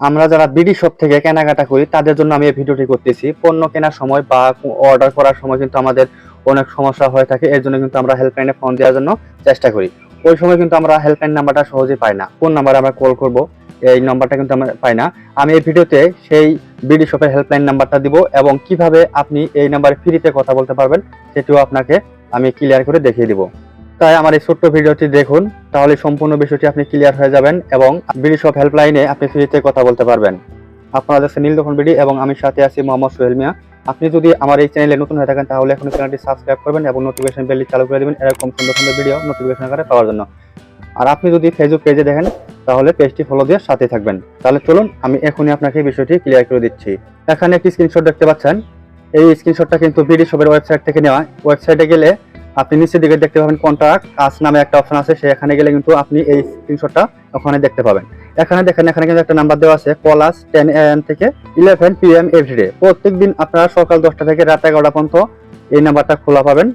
আমরা যারা BD shop থেকে কেনাকাটা করি, তাদের জন্য আমি এই ভিডিওটি করতেছি। পণ্য কেনার সময় বা অর্ডার করার সময় কিন্তু আমাদের অনেক সমস্যা হয়ে থাকে, এর জন্য কিন্তু আমরা হেল্পলাইনে ফোন দেওয়ার জন্য চেষ্টা করি। ওই সময় কিন্তু আমরা হেল্পলাইন নাম্বারটা সহজে পাই না। কোন নাম্বারে আমরা কল করব, এই নাম্বারটা কিন্তু আমরা পাই না। আমি এই ভিডিওতে সেই বিডি শপের হেল্পলাইন নাম্বারটা দিব এবং কীভাবে আপনি এই নাম্বারে ফ্রিতে কথা বলতে পারবেন, সেটিও আপনাকে আমি ক্লিয়ার করে দেখিয়ে দিব। তাই আমার এই ছোট্ট ভিডিওটি দেখুন, তাহলে সম্পূর্ণ বিষয়টি আপনি ক্লিয়ার হয়ে যাবেন এবং বিডি শপ হেল্পলাইনে আপনি ফ্রিতে কথা বলতে পারবেন। আপনারা দেখছেন নীল বিডি এবং আমি সাথে আছি মোহাম্মদ সোহেল মিয়া। আপনি যদি আমার এই চ্যানেলে নতুন হয়ে থাকেন, তাহলে এখন চ্যানেলটি সাবস্ক্রাইব করবেন এবং নোটিফিকেশন বেলটি চালু করে দেবেন এরকম সুন্দর সুন্দর ভিডিও নোটিফিকেশন আকারে পাওয়ার জন্য। আর আপনি যদি ফেসবুক পেজে দেখেন, তাহলে পেজটি ফলো দিয়ে সাথে থাকবেন। তাহলে চলুন, আমি এখনই আপনাকে বিষয়টি ক্লিয়ার করে দিচ্ছি। এখানে একটি স্ক্রিনশট দেখতে পাচ্ছেন। এই স্ক্রিনশটটা কিন্তু বিডি শপের ওয়েবসাইট থেকে নেওয়া। ওয়েবসাইটে গেলে আপনি নিচের দিকে দেখতে পাবেন কন্ট্রাক্ট কাজ নামে একটা অপশন আছে, সেখানে গেলে কিন্তু আপনি এই স্ক্রিনশটটা ওখানে দেখতে পাবেন। এখানে দেখেন, এখানে কিন্তু একটা নাম্বার দেওয়া আছে কলাস টেন এম থেকে ইলেভেন পি এম এভরিডে প্রত্যেক দিন আপনারা সকাল দশটা থেকে রাত এগারোটা পর্যন্ত এই নাম্বারটা খোলা পাবেন।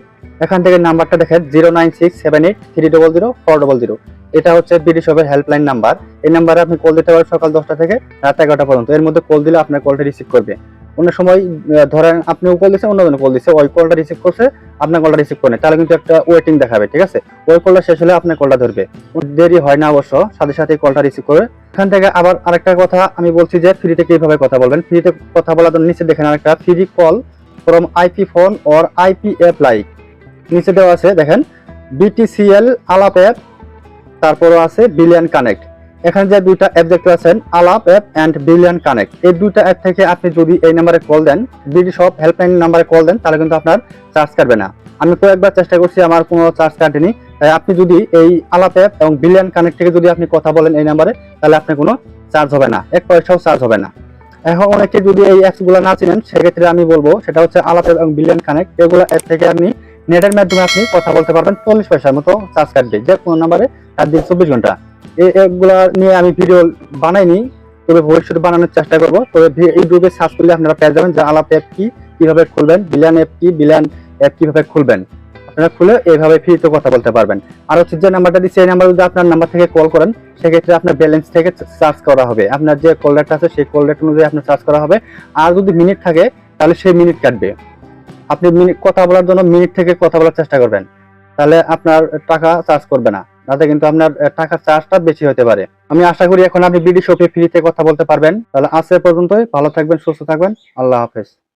এখান থেকে নাম্বারটা দেখেন zero nine six seven eight three double zero four double zero এটা হচ্ছে বিডি শপের হেল্পলাইন নাম্বার এই নাম্বারে আপনি কল দিতে পারেন সকাল দশটা থেকে রাত এগারোটা পর্যন্ত। এর মধ্যে কল দিলে আপনার কলটা রিসিভ করবে। অন্য সময় ধরেন আপনিও কল দিচ্ছেন অন্যজন কল দিচ্ছে ওই কলটা রিসিভ করছে আপনার কলটা রিসিভ করে তাহলে কিন্তু একটা ওয়েটিং দেখাবে, ঠিক আছে? ওই কলটা শেষ হলে আপনার কলটা ধরবে। দেরি হয় না অবশ্য, সাথে সাথে কলটা রিসিভ করে। এখান থেকে আবার আরেকটা কথা আমি বলছি যে ফ্রিতে কীভাবে কথা বলবেন? ফ্রিতে কথা বলার জন্য নিচে দেখেন আরেকটা free call from IP phone or IP app like নিচে দেওয়া আছে, দেখেন বিটিসিএল আলাপ অ্যাপ তারপরও আছে বিলিয়ন কানেক্ট এখানে যে দুইটা অ্যাপ দেখতে পাচ্ছেন আলাপ অ্যাপ অ্যান্ড বিলিয়ন কানেক্ট এই দুইটা অ্যাপ থেকে আপনি যদি এই নাম্বারে কল দেন বিডি শপ হেল্পলাইন নাম্বারে কল দেন, তাহলে কিন্তু আপনার চার্জ কাটবে না। আমি কয়েকবার চেষ্টা করছি, আমার কোনো চার্জ কাটেনি। তাই আপনি যদি এই আলাপ অ্যাপ এবং বিলিয়ন কানেক্ট থেকে যদি আপনি কথা বলেন এই নাম্বারে তাহলে আপনার কোনো চার্জ হবে না। এক পয়সাও চার্জ হবে না। এখন অনেকে যদি এই অ্যাপসগুলো না চিনেন, সেক্ষেত্রে আমি বলব, সেটা হচ্ছে আলাপ অ্যাপ এবং বিলিয়ন কানেক্ট এগুলো অ্যাপ থেকে আপনি নেটের মাধ্যমে আপনি কথা বলতে পারবেন, চল্লিশ পয়সার মতো চার্জ কাটবে। যে কোনো নাম্বারে রাত দিন চব্বিশ ঘণ্টা। অ্যাপগুলো নিয়ে আমি ভিডিও বানাইনি, তবে ভবিষ্যতে বানানোর চেষ্টা করব। তবে ইউটিউবে সার্চ করলে আপনারা পেয়ে যাবেন যে আলাপ অ্যাপ কি, কীভাবে খুলবেন বিলান অ্যাপ কি বিলান অ্যাপ কীভাবে খুলবেন। আপনারা খুলে এইভাবে ফ্রিতে কথা বলতে পারবেন। আর হচ্ছে যে নাম্বারটা দিচ্ছি এই নাম্বার যদি আপনার নাম্বার থেকে কল করেন, সেক্ষেত্রে আপনার ব্যালেন্স থেকে চার্জ করা হবে। আপনার যে কল রেট আছে, সেই কল রেট অনুযায়ী আপনার চার্জ করা হবে। আর যদি মিনিট থাকে, তাহলে সেই মিনিট কাটবে। আপনি মিনিট কথা বলার জন্য মিনিট থেকে কথা বলার চেষ্টা করবেন। তাহলে আপনার টাকা চার্জ করবে না। তাতে কিন্তু আপনার টাকার চার্জটা বেশি হতে পারে। আমি আশা করি এখন আপনি বিডি শপে ফ্রিতে কথা বলতে পারবেন। তাহলে আজকে পর্যন্তই। ভালো থাকবেন, সুস্থ থাকবেন। আল্লাহ হাফেজ।